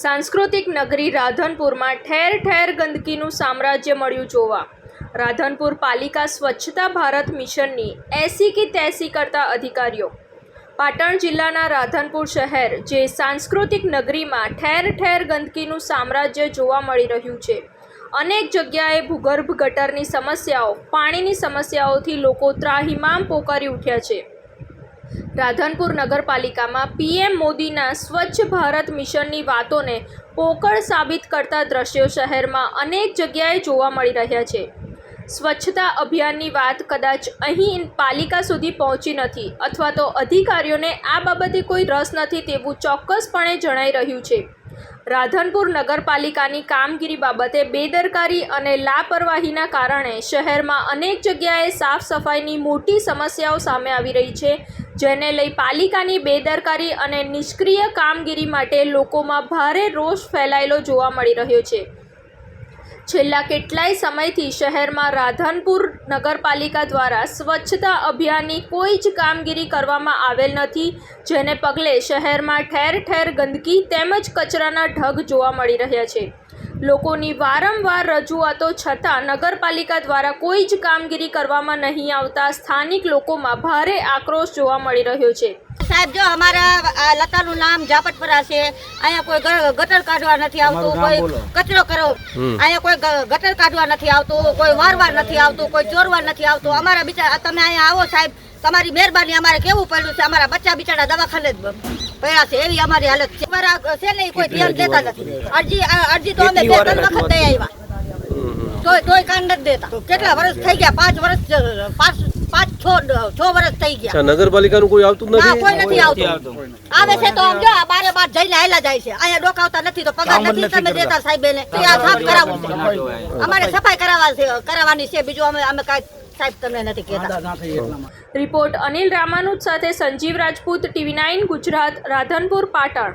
સાંસ્કૃતિક નગરી રાધનપુરમાં ઠેર ઠેર ગંદકીનું સામ્રાજ્ય મળ્યું જોવા. રાધનપુર પાલિકા સ્વચ્છતા ભારત મિશનની એસી કી તેસી કરતા અધિકારીઓ. પાટણ જિલ્લાના રાધનપુર શહેર, જે સાંસ્કૃતિક નગરીમાં ઠેર ઠેર ગંદકીનું સામ્રાજ્ય જોવા મળી રહ્યું છે. અનેક જગ્યાએ ભૂગર્ભ ગટરની સમસ્યાઓ, પાણીની સમસ્યાઓથી લોકો ત્રાહિમામ પોકારી ઉઠ્યા છે. રાધનપુર નગરપાલિકામાં પીએમ મોદીના સ્વચ્છ ભારત મિશનની વાતોને પોકળ સાબિત કરતા દ્રશ્યો શહેરમાં અનેક જગ્યાએ જોવા મળી રહ્યા છે. સ્વચ્છતા અભિયાનની વાત કદાચ અહીં પાલિકા સુધી પહોંચી નથી અથવા તો અધિકારીઓને આ બાબતે કોઈ રસ નથી તેવું ચોક્કસપણે જણાઈ રહ્યું છે. રાધનપુર નગરપાલિકાની કામગીરી બાબતે બેદરકારી અને લાપરવાહીના કારણે શહેરમાં અનેક જગ્યાએ સાફ સફાઈની મોટી સમસ્યાઓ સામે આવી રહી છે. જેને લઈ પાલિકાની બેદરકારી અને નિષ્ક્રિય કામગીરી માટે લોકોમાં ભારે રોષ ફેલાયેલો જોવા મળી રહ્યો છે. છેલ્લા કેટલાય સમયથી શહેરમાં રાધનપુર નગરપાલિકા દ્વારા સ્વચ્છતા અભિયાનની કોઈ જ કામગીરી કરવામાં આવેલ નથી, જેને પગલે શહેરમાં ઠેર ઠેર ગંદકી તેમજ કચરાના ઢગ જોવા મળી રહ્યા છે. લોકોની વારંવાર રજૂઆતો છતાં નગરપાલિકા દ્વારા કોઈ જ કામગીરી કરવામાં નહીં આવતા સ્થાનિક લોકોમાં ભારે આક્રોશ જોવા મળી રહ્યો છે. સાહેબ જો અમારા આ લતાનું નામ જાપટપરા છે અહીંયા કોઈ ગટર કાઢવા નથી આવતું કોઈ કચરો કરો અહીંયા કોઈ ગટર કાઢવા નથી આવતું કોઈ વારવા નથી આવતું કોઈ ચોરવા નથી આવતું. અમારા બિચારા તમે અહીંયા આવો સાહેબ તમારી મહેરબાની અમારે કેવું પડ્યું છે? અમારા બચ્ચા બિચારા દવાખાને જ પડ્યા છે એવી અમારી હાલત છે. અમારા છે ને કોઈ ધ્યાન દેતા નથી. અરજી અરજી તો અમે બે ત્રણ વખત દઈ આવ્યા તોય તોય કાન નથી દેતા. કેટલા વર્ષ થઈ ગયા? પાંચ વર્ષ પાંચ પાંચ છ છ વર્ષ થઈ ગયા. અચ્છા નગરપાલિકાનું કોઈ આવતું નથી? કોઈ નથી આવતું. આવે છે તો આમ જો બારે બાર જઈને આયલા જાય છે. અહીંયા ડોકાવતા નથી તો પગાર નથી તમે દેતા સાહેબ ને આ સાફ કરાવવું છે. અમારે સફાઈ કરાવવા છે કરાવવાની છે. બીજું અમે અમે કાંઈ સાહેબ તમને નથી કહેતા. રિપોર્ટ અનિલ રામાનુજ સાથે સંજીવ રાજપૂત ટીવી નાઇન ગુજરાત રાધનપુર પાટણ.